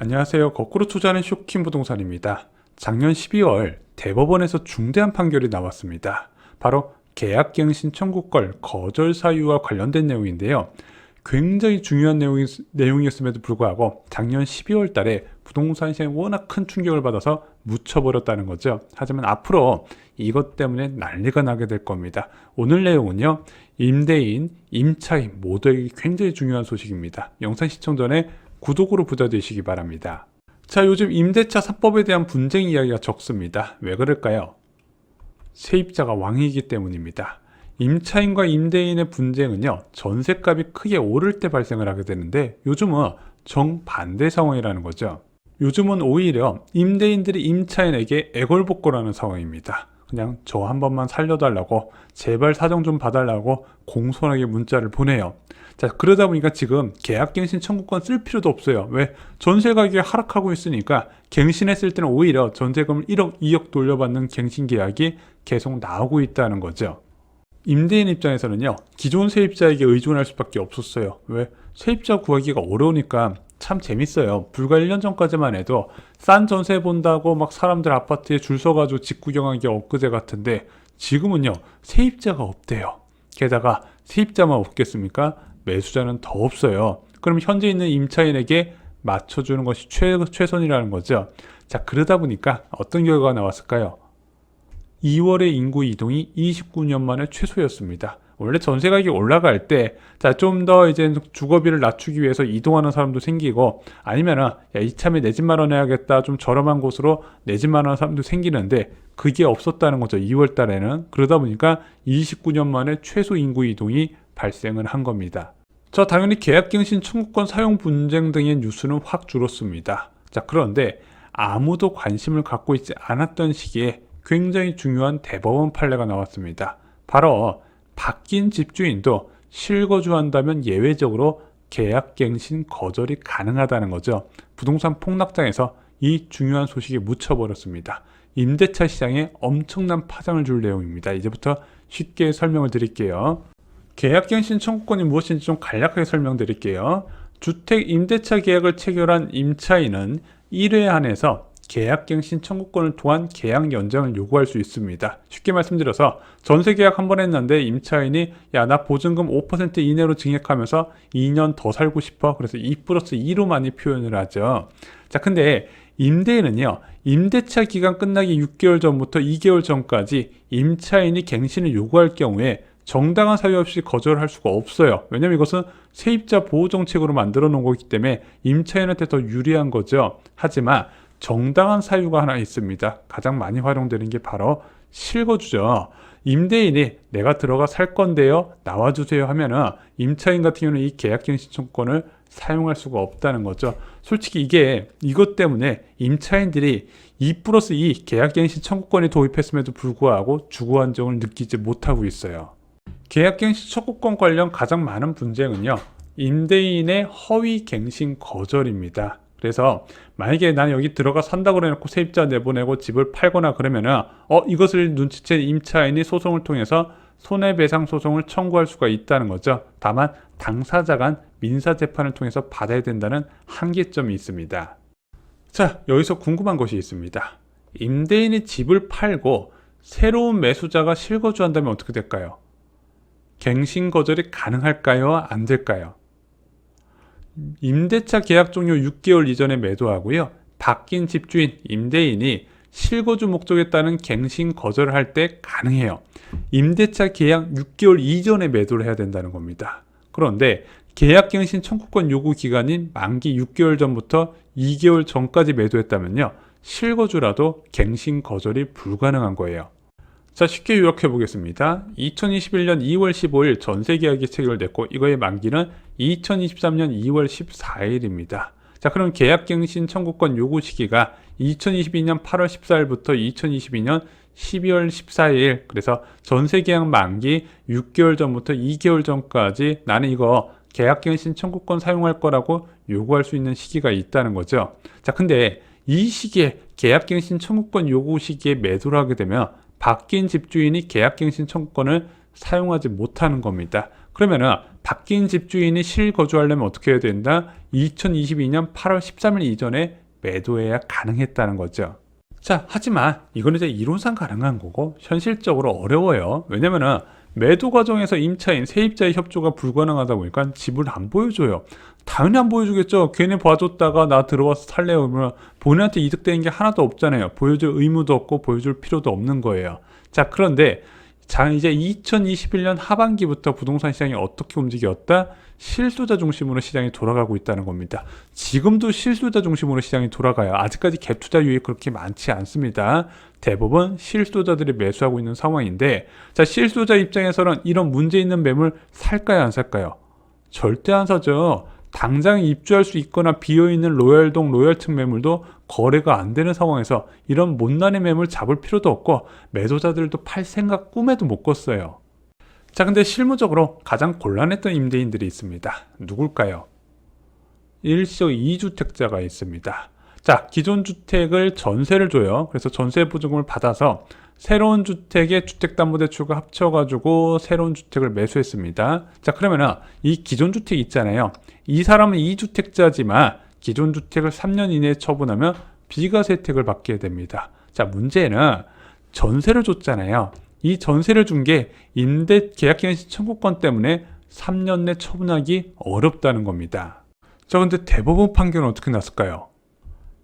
안녕하세요. 거꾸로 투자하는 쇼킹 부동산입니다. 작년 12월 대법원에서 중대한 판결이 나왔습니다. 바로 계약갱 신 청구권 거절 사유와 관련된 내용인데요. 굉장히 중요한 내용이, 내용이었음에도 불구하고 작년 12월 달에 부동산 시장에 워낙 큰 충격을 받아서 묻혀버렸다는 거죠. 하지만 앞으로 이것 때문에 난리가 나게 될 겁니다. 오늘 내용은요. 임대인, 임차인 모두에게 굉장히 중요한 소식입니다. 영상 시청 전에 구독으로 부자 되시기 바랍니다. 자, 요즘 임대차 3법에 대한 분쟁 이야기가 적습니다. 왜 그럴까요? 세입자가 왕이기 때문입니다. 임차인과 임대인의 분쟁은요, 전세값이 크게 오를 때 발생을 하게 되는데, 요즘은 정반대 상황이라는 거죠. 요즘은 오히려 임대인들이 임차인에게 애걸복걸하는 상황입니다. 그냥 저 한 번만 살려달라고, 제발 사정 좀 봐달라고 공손하게 문자를 보내요. 자, 그러다 보니까 지금 계약갱신 청구권 쓸 필요도 없어요. 왜? 전세 가격이 하락하고 있으니까 갱신했을 때는 오히려 전세금을 1억, 2억 돌려받는 갱신 계약이 계속 나오고 있다는 거죠. 임대인 입장에서는요, 기존 세입자에게 의존할 수밖에 없었어요. 왜? 세입자 구하기가 어려우니까 참 재밌어요. 불과 1년 전까지만 해도 싼 전세 본다고 막 사람들 아파트에 줄 서가지고 집 구경하기 엊그제 같은데 지금은요, 세입자가 없대요. 게다가 세입자만 없겠습니까? 매수자는 더 없어요. 그럼 현재 있는 임차인에게 맞춰주는 것이 최, 최선이라는 거죠. 자, 그러다 보니까 어떤 결과가 나왔을까요? 2월의 인구 이동이 29년 만에 최소였습니다. 원래 전세 가격이 올라갈 때, 자, 좀 더 이제 주거비를 낮추기 위해서 이동하는 사람도 생기고, 아니면은, 야, 이참에 내 집 마련해야겠다. 좀 저렴한 곳으로 내 집 마련하는 사람도 생기는데, 그게 없었다는 거죠. 2월 달에는. 그러다 보니까 29년 만에 최소 인구 이동이 발생을 한 겁니다. 자, 당연히 계약갱신 청구권 사용 분쟁 등의 뉴스는 확 줄었습니다. 자, 그런데 아무도 관심을 갖고 있지 않았던 시기에 굉장히 중요한 대법원 판례가 나왔습니다. 바로 바뀐 집주인도 실거주한다면 예외적으로 계약갱신 거절이 가능하다는 거죠. 부동산 폭락장에서 이 중요한 소식이 묻혀버렸습니다. 임대차 시장에 엄청난 파장을 줄 내용입니다. 이제부터 쉽게 설명을 드릴게요. 계약갱신 청구권이 무엇인지 좀 간략하게 설명드릴게요. 주택 임대차 계약을 체결한 임차인은 1회 한해서 계약갱신 청구권을 통한 계약 연장을 요구할 수 있습니다. 쉽게 말씀드려서 전세 계약 한 번 했는데 임차인이 야 나 보증금 5% 이내로 증액하면서 2년 더 살고 싶어. 그래서 2 플러스 2로 많이 표현을 하죠. 자, 근데 임대인은요, 임대차 기간 끝나기 6개월 전부터 2개월 전까지 임차인이 갱신을 요구할 경우에 정당한 사유 없이 거절할 수가 없어요. 왜냐면 이것은 세입자 보호 정책으로 만들어 놓은 거기 때문에 임차인한테 더 유리한 거죠. 하지만 정당한 사유가 하나 있습니다. 가장 많이 활용되는 게 바로 실거주죠. 임대인이 내가 들어가 살 건데요. 나와주세요 하면은 임차인 같은 경우는 이 계약갱 신 청구권을 사용할 수가 없다는 거죠. 솔직히 이게 이것 때문에 임차인들이 2 플러스 2 계약갱 신 청구권이 도입했음에도 불구하고 주거 안정을 느끼지 못하고 있어요. 계약갱 신 청구권 관련 가장 많은 분쟁은요. 임대인의 허위 갱신 거절입니다. 그래서 만약에 나는 여기 들어가 산다고 해놓고 세입자 내보내고 집을 팔거나 그러면은 어 이것을 눈치챈 임차인이 소송을 통해서 손해배상 소송을 청구할 수가 있다는 거죠. 다만 당사자 간 민사 재판을 통해서 받아야 된다는 한계점이 있습니다. 자 여기서 궁금한 것이 있습니다. 임대인이 집을 팔고 새로운 매수자가 실거주한다면 어떻게 될까요? 갱신 거절이 가능할까요? 안 될까요? 임대차 계약 종료 6개월 이전에 매도하고요. 바뀐 집주인, 임대인이 실거주 목적에 따른 갱신 거절을 할 때 가능해요. 임대차 계약 6개월 이전에 매도를 해야 된다는 겁니다. 그런데 계약갱신 청구권 요구 기간인 만기 6개월 전부터 2개월 전까지 매도했다면요. 실거주라도 갱신 거절이 불가능한 거예요. 자, 쉽게 요약해 보겠습니다. 2021년 2월 15일 전세 계약이 체결됐고 이거의 만기는 2023년 2월 14일입니다. 자, 그럼 계약갱신 청구권 요구 시기가 2022년 8월 14일부터 2022년 12월 14일 그래서 전세 계약 만기 6개월 전부터 2개월 전까지 나는 이거 계약갱신 청구권 사용할 거라고 요구할 수 있는 시기가 있다는 거죠. 자, 근데 이 시기에 계약갱신 청구권 요구 시기에 매도를 하게 되면 바뀐 집주인이 계약갱신 청구권을 사용하지 못하는 겁니다. 그러면은 바뀐 집주인이 실거주하려면 어떻게 해야 된다? 2022년 8월 13일 이전에 매도해야 가능했다는 거죠. 자, 하지만 이건 이제 이론상 가능한 거고 현실적으로 어려워요. 왜냐면은 매도 과정에서 임차인, 세입자의 협조가 불가능하다 보니까 집을 안 보여줘요. 당연히 안 보여주겠죠. 괜히 봐줬다가 나 들어와서 살래 그러면 본인한테 이득되는 게 하나도 없잖아요. 보여줄 의무도 없고 보여줄 필요도 없는 거예요. 자, 그런데 자, 이제 2021년 하반기부터 부동산 시장이 어떻게 움직였다? 실수자 중심으로 시장이 돌아가고 있다는 겁니다. 지금도 실수자 중심으로 시장이 돌아가요. 아직까지 갭 투자 유입 그렇게 많지 않습니다. 대부분 실수자들이 매수하고 있는 상황인데, 자, 실수자 입장에서는 이런 문제 있는 매물 살까요, 안 살까요? 절대 안 사죠. 당장 입주할 수 있거나 비어있는 로얄동 로얄층 매물도 거래가 안 되는 상황에서 이런 못난의 매물 잡을 필요도 없고 매도자들도 팔 생각 꿈에도 못 꿨어요. 자, 근데 실무적으로 가장 곤란했던 임대인들이 있습니다. 누굴까요? 일시적 2주택자가 있습니다. 자, 기존 주택을 전세를 줘요. 그래서 전세 보증금을 받아서 새로운 주택에 주택담보대출과 합쳐가지고 새로운 주택을 매수했습니다. 자, 그러면은 이 기존 주택 있잖아요. 이 사람은 2주택자지만 기존 주택을 3년 이내에 처분하면 비과세 혜택을 받게 됩니다. 자, 문제는 전세를 줬잖아요. 이 전세를 준 게 임대 계약기간 신청권 때문에 3년 내 처분하기 어렵다는 겁니다. 자, 근데 대법원 판결은 어떻게 났을까요?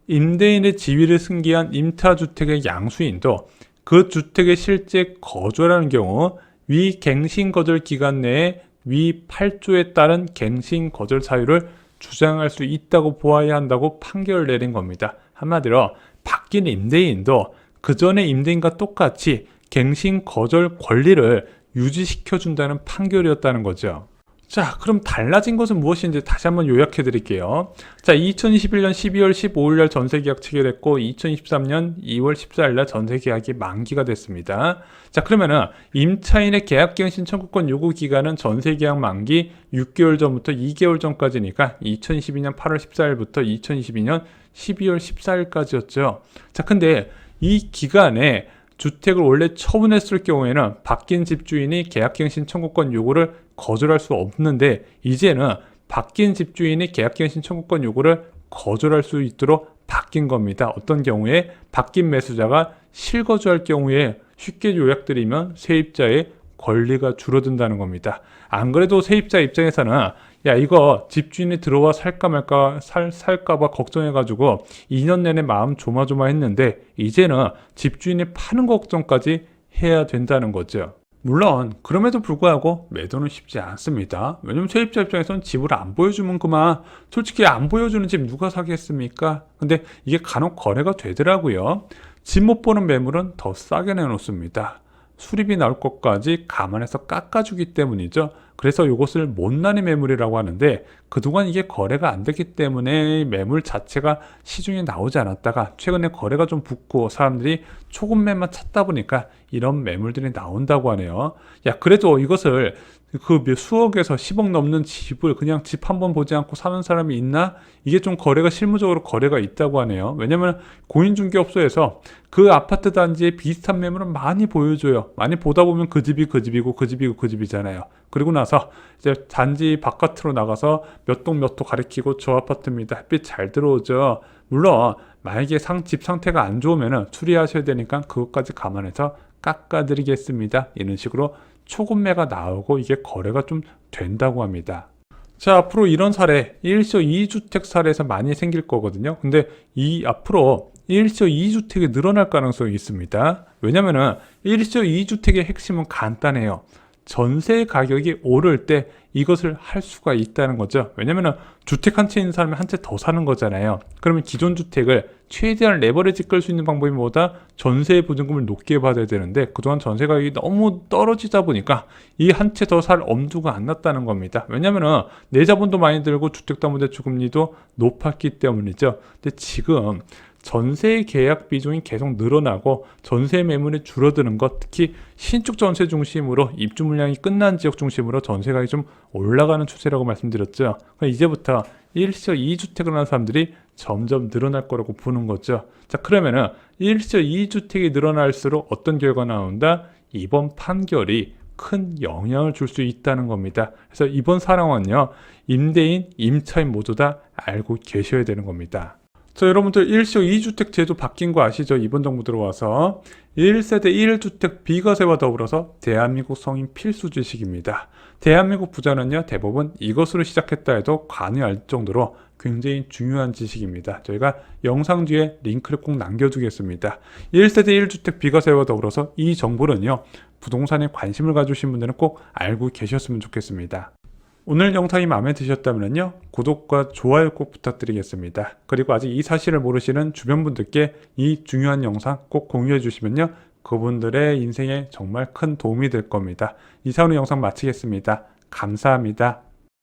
임대인의 지위를 승계한 임차주택의 양수인도 그 주택에 실제 거주하는 경우 위 갱신 거절 기간 내에 위 8조에 따른 갱신 거절 사유를 주장할 수 있다고 보아야 한다고 판결을 내린 겁니다. 한마디로 바뀐 임대인도 그 전에 임대인과 똑같이 갱신 거절 권리를 유지시켜 준다는 판결이었다는 거죠. 자, 그럼 달라진 것은 무엇인지 다시 한번 요약해 드릴게요. 자, 2021년 12월 15일 날 전세 계약 체결됐고 2023년 2월 14일 날 전세 계약이 만기가 됐습니다. 자, 그러면은 임차인의 계약 기간 신청권 요구 기간은 전세 계약 만기 6개월 전부터 2개월 전까지니까 2022년 8월 14일부터 2022년 12월 14일까지였죠. 자, 근데 이 기간에 주택을 원래 처분했을 경우에는 바뀐 집주인이 계약기간 신청권 요구를 거절할 수 없는데 이제는 바뀐 집주인이 계약기간 신청권 요구를 거절할 수 있도록 바뀐 겁니다. 어떤 경우에 바뀐 매수자가 실거주할 경우에 쉽게 요약드리면 세입자의 권리가 줄어든다는 겁니다. 안 그래도 세입자 입장에서는 야 이거 집주인이 들어와 살까 말까 살 살까봐 걱정해가지고 2년 내내 마음 조마조마했는데 이제는 집주인이 파는 걱정까지 해야 된다는 거죠. 물론 그럼에도 불구하고 매도는 쉽지 않습니다. 왜냐면 세입자 입장에선 집을 안 보여주면 그만 솔직히 안 보여주는 집 누가 사겠습니까? 근데 이게 간혹 거래가 되더라고요. 집 못 보는 매물은 더 싸게 내놓습니다. 수리비 나올 것까지 감안해서 깎아주기 때문이죠. 그래서 이것을 못난이 매물이라고 하는데 그동안 이게 거래가 안 됐기 때문에 매물 자체가 시중에 나오지 않았다가 최근에 거래가 좀 붙고 사람들이 초급매만 찾다 보니까 이런 매물들이 나온다고 하네요. 야, 그래도 이것을 그 수억에서 10억 넘는 집을 그냥 집 한 번 보지 않고 사는 사람이 있나? 이게 좀 거래가 실무적으로 거래가 있다고 하네요. 왜냐면 공인중개업소에서 그 아파트 단지에 비슷한 매물을 많이 보여줘요. 많이 보다 보면 그 집이 그 집이고 그 집이고 그 집이잖아요. 그리고 나서 이제 단지 바깥으로 나가서 몇 동몇호 가리키고 저 아파트입니다. 햇빛 잘 들어오죠. 물론 만약에 상, 집 상태가 안 좋으면은 수리하셔야 되니까 그것까지 감안해서 깎아드리겠습니다. 이런 식으로 초급매가 나오고 이게 거래가 좀 된다고 합니다. 자, 앞으로 이런 사례, 1시 2주택 사례에서 많이 생길 거거든요. 근데 이 앞으로 1시 2주택이 늘어날 가능성이 있습니다. 왜냐면은 1시 2주택의 핵심은 간단해요. 전세 가격이 오를 때 이것을 할 수가 있다는 거죠. 왜냐면은 주택 한 채 있는 사람이 한 채 더 사는 거잖아요. 그러면 기존 주택을 최대한 레버리지 끌 수 있는 방법이 뭐다? 전세 보증금을 높게 받아야 되는데 그동안 전세 가격이 너무 떨어지다 보니까 이 한 채 더 살 엄두가 안 났다는 겁니다. 왜냐면은 내 자본도 많이 들고 주택담보대출 금리도 높았기 때문이죠. 근데 지금 전세 계약 비중이 계속 늘어나고 전세 매물이 줄어드는 것 특히 신축 전세 중심으로 입주 물량이 끝난 지역 중심으로 전세 가격이 좀 올라가는 추세라고 말씀드렸죠. 이제부터 1시 2주택을 하는 사람들이 점점 늘어날 거라고 보는 거죠. 자, 그러면은 1시 2주택이 늘어날수록 어떤 결과 나온다? 이번 판결이 큰 영향을 줄 수 있다는 겁니다. 그래서 이번 사랑은요, 임대인, 임차인 모두 다 알고 계셔야 되는 겁니다. 자, 여러분들 1시 2주택 제도 바뀐 거 아시죠? 이번 정부 들어와서 1세대 1주택 비과세와 더불어서 대한민국 성인 필수 지식입니다. 대한민국 부자는요, 대부분 이것으로 시작했다 해도 과언할 정도로 굉장히 중요한 지식입니다. 저희가 영상 뒤에 링크를 꼭 남겨두겠습니다. 1세대 1주택 비과세와 더불어서 이 정보는요, 부동산에 관심을 가지신 분들은 꼭 알고 계셨으면 좋겠습니다. 오늘 영상이 마음에 드셨다면요 구독과 좋아요 꼭 부탁드리겠습니다. 그리고 아직 이 사실을 모르시는 주변 분들께 이 중요한 영상 꼭 공유해 주시면요 그분들의 인생에 정말 큰 도움이 될 겁니다. 이상으로 영상 마치겠습니다. 감사합니다.